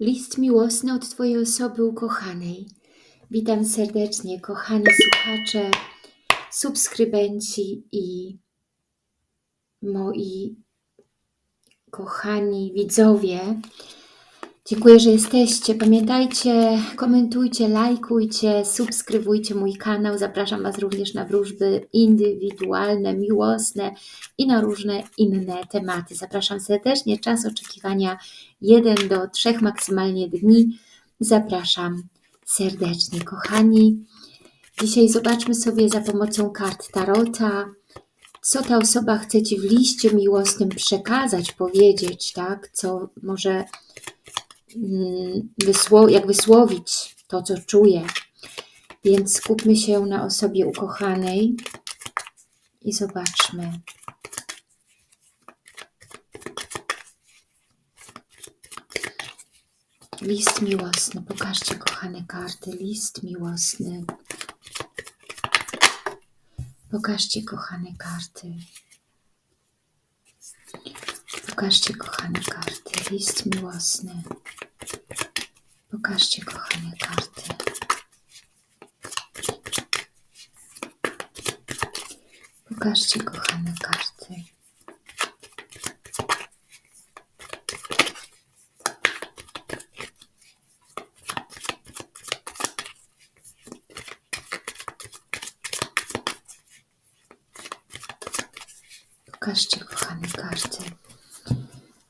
List miłosny od Twojej osoby ukochanej. Witam serdecznie, kochani słuchacze, subskrybenci i moi kochani widzowie. Dziękuję, że jesteście. Pamiętajcie, komentujcie, lajkujcie, subskrybujcie mój kanał. Zapraszam Was również na wróżby indywidualne, miłosne i na różne inne tematy. Zapraszam serdecznie. Czas oczekiwania 1 do 3 maksymalnie dni. Zapraszam serdecznie, kochani. Dzisiaj zobaczmy sobie za pomocą kart Tarota, co ta osoba chce Ci w liście miłosnym przekazać, powiedzieć, tak? Co może wysło jak wysłowić to, co czuje. Więc skupmy się na osobie ukochanej i zobaczmy. List miłosny. Pokażcie, kochane karty. List miłosny. Pokażcie, kochane karty. Pokażcie, kochane karty. List miłosny. Pokażcie, kochane karty. Pokażcie, kochane karty. Pokażcie, kochane karty.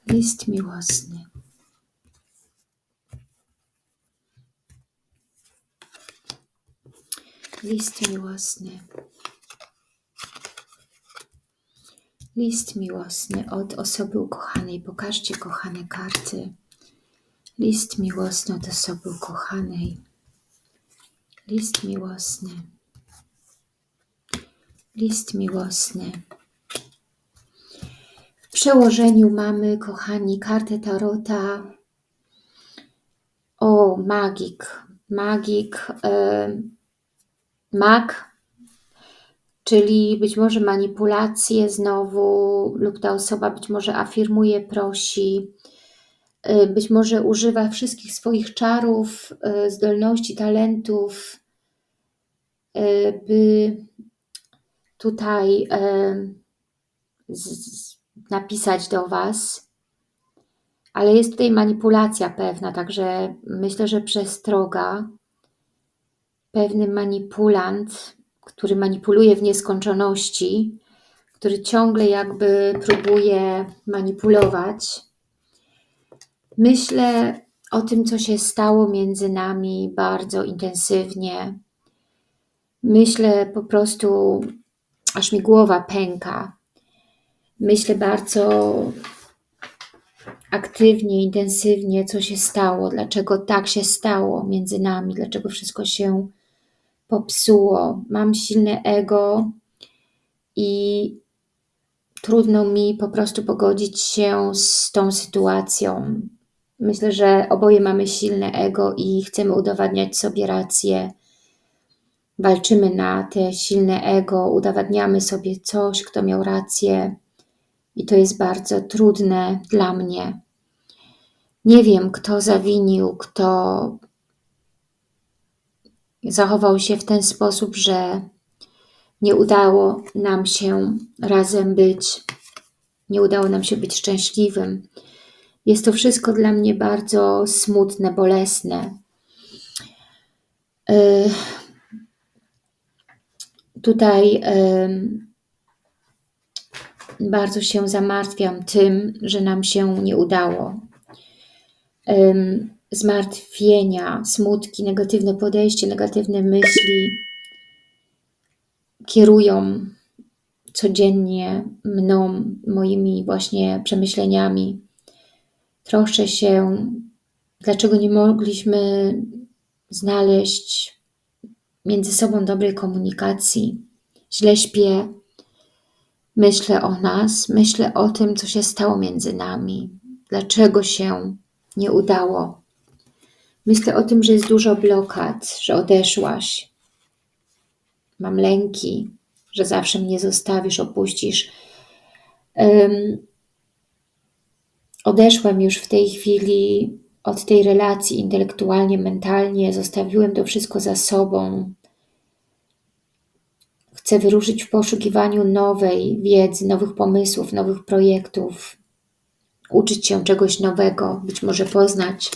List miłosny. List miłosny. List miłosny od osoby ukochanej. Pokażcie, kochane karty. List miłosny od osoby ukochanej. List miłosny. List miłosny. W przełożeniu mamy, kochani, kartę Tarota. O, magik. Magik. Yy, mag, czyli być może manipulacje znowu, lub ta osoba być może afirmuje, prosi, yy, być może używa wszystkich swoich czarów, yy, zdolności, talentów, yy, by tutaj napisać do Was, ale jest tutaj manipulacja pewna, także myślę, że przestroga, pewny manipulant, który manipuluje w nieskończoności, który ciągle jakby próbuje manipulować. Myślę o tym, co się stało między nami bardzo intensywnie. Myślę po prostu, aż mi głowa pęka. Myślę bardzo aktywnie, intensywnie, co się stało, dlaczego tak się stało między nami, dlaczego wszystko się popsuło. Mam silne ego i trudno mi po prostu pogodzić się z tą sytuacją. Myślę, że oboje mamy silne ego i chcemy udowadniać sobie rację. Walczymy na te silne ego, udowadniamy sobie coś, kto miał rację i to jest bardzo trudne dla mnie. Nie wiem, kto zawinił, kto zachował się w ten sposób, że nie udało nam się razem być, nie udało nam się być szczęśliwym. Jest to wszystko dla mnie bardzo smutne, bolesne. Yy, tutaj yy, bardzo się zamartwiam tym, że nam się nie udało. Zmartwienia, smutki, negatywne podejście, negatywne myśli kierują codziennie mną, moimi właśnie przemyśleniami. Troszczę się, dlaczego nie mogliśmy znaleźć między sobą dobrej komunikacji. Źle śpię, myślę o nas, myślę o tym, co się stało między nami, dlaczego się nie udało. Myślę o tym, że jest dużo blokad, że odeszłaś. Mam lęki, że zawsze mnie zostawisz, opuścisz. Um, odeszłam już w tej chwili od tej relacji intelektualnie, mentalnie, zostawiłem to wszystko za sobą. Chcę wyruszyć w poszukiwaniu nowej wiedzy, nowych pomysłów, nowych projektów, uczyć się czegoś nowego, być może poznać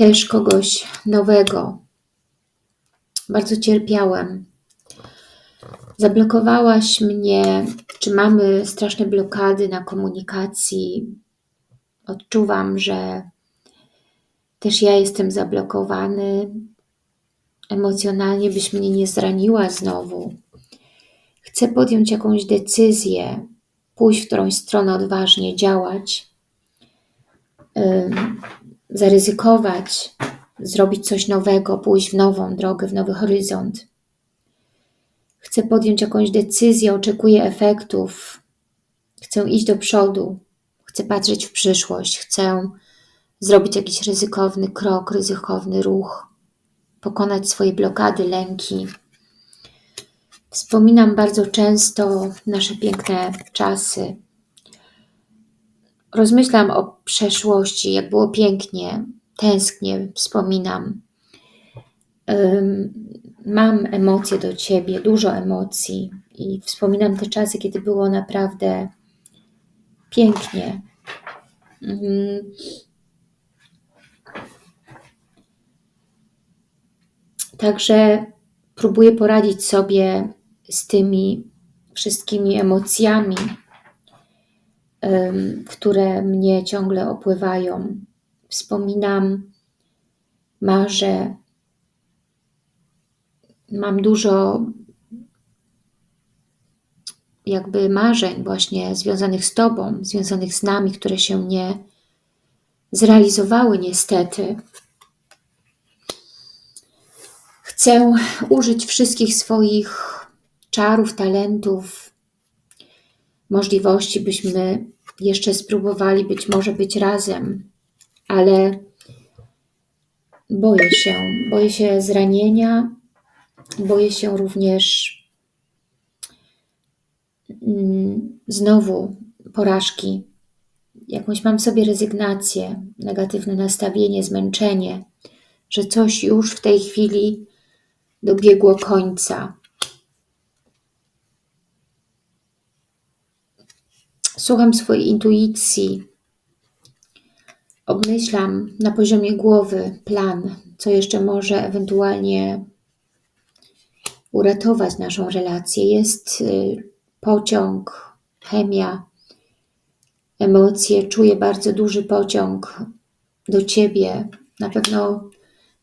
też kogoś nowego. Bardzo cierpiałem. Zablokowałaś mnie, czy mamy straszne blokady na komunikacji. Odczuwam, że też ja jestem zablokowany. Emocjonalnie byś mnie nie zraniła znowu. Chcę podjąć jakąś decyzję, pójść w którąś stronę odważnie, działać, zaryzykować, zrobić coś nowego, pójść w nową drogę, w nowy horyzont. Chcę podjąć jakąś decyzję, oczekuję efektów, chcę iść do przodu, chcę patrzeć w przyszłość, chcę zrobić jakiś ryzykowny krok, ryzykowny ruch, pokonać swoje blokady, lęki. Wspominam bardzo często nasze piękne czasy. Rozmyślam o przeszłości, jak było pięknie, tęsknię, wspominam. Mam emocje do Ciebie, dużo emocji i wspominam te czasy, kiedy było naprawdę pięknie. Także próbuję poradzić sobie z tymi wszystkimi emocjami, które mnie ciągle opływają. Wspominam, marzę, mam dużo jakby marzeń właśnie związanych z Tobą, związanych z nami, które się nie zrealizowały niestety. Chcę użyć wszystkich swoich czarów, talentów, możliwości, byśmy jeszcze spróbowali być może być razem, ale boję się, boję się zranienia, boję się również mm, znowu porażki. Jakąś mam sobie rezygnację, negatywne nastawienie, zmęczenie, że coś już w tej chwili dobiegło końca. Słucham swojej intuicji, obmyślam na poziomie głowy plan, co jeszcze może ewentualnie uratować naszą relację. Jest y, pociąg, chemia, emocje. Czuję bardzo duży pociąg do Ciebie. Na pewno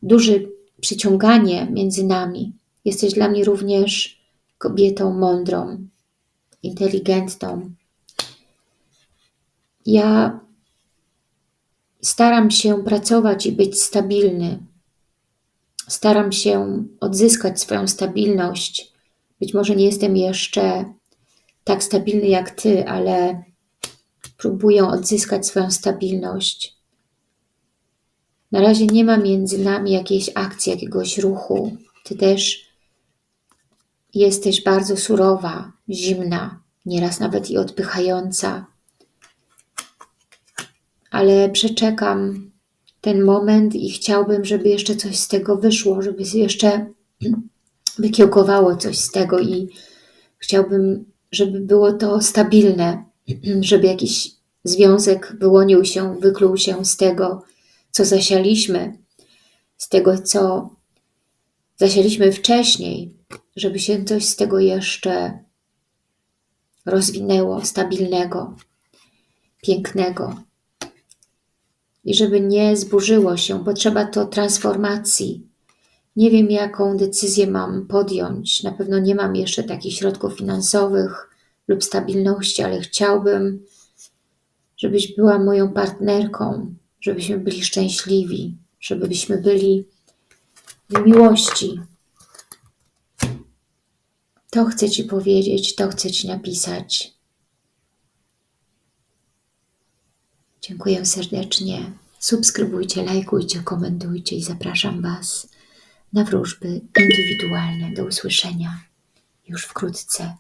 duże przyciąganie między nami. Jesteś dla mnie również kobietą mądrą, inteligentną. Ja staram się pracować i być stabilny. Staram się odzyskać swoją stabilność. Być może nie jestem jeszcze tak stabilny jak Ty, ale próbuję odzyskać swoją stabilność. Na razie nie ma między nami jakiejś akcji, jakiegoś ruchu. Ty też jesteś bardzo surowa, zimna, nieraz nawet i odpychająca. Ale przeczekam ten moment i chciałbym, żeby jeszcze coś z tego wyszło, żeby jeszcze wykiełkowało coś z tego i chciałbym, żeby było to stabilne, żeby jakiś związek wyłonił się, wykluł się z tego, co zasialiśmy, z tego, co zasialiśmy wcześniej, żeby się coś z tego jeszcze rozwinęło, stabilnego, pięknego. I żeby nie zburzyło się, potrzeba to transformacji. Nie wiem, jaką decyzję mam podjąć. Na pewno nie mam jeszcze takich środków finansowych lub stabilności, ale chciałbym, żebyś była moją partnerką, żebyśmy byli szczęśliwi, żebyśmy byli w miłości. To chcę Ci powiedzieć, to chcę Ci napisać. Dziękuję serdecznie. Subskrybujcie, lajkujcie, komentujcie i zapraszam Was na wróżby indywidualne. Do usłyszenia już wkrótce.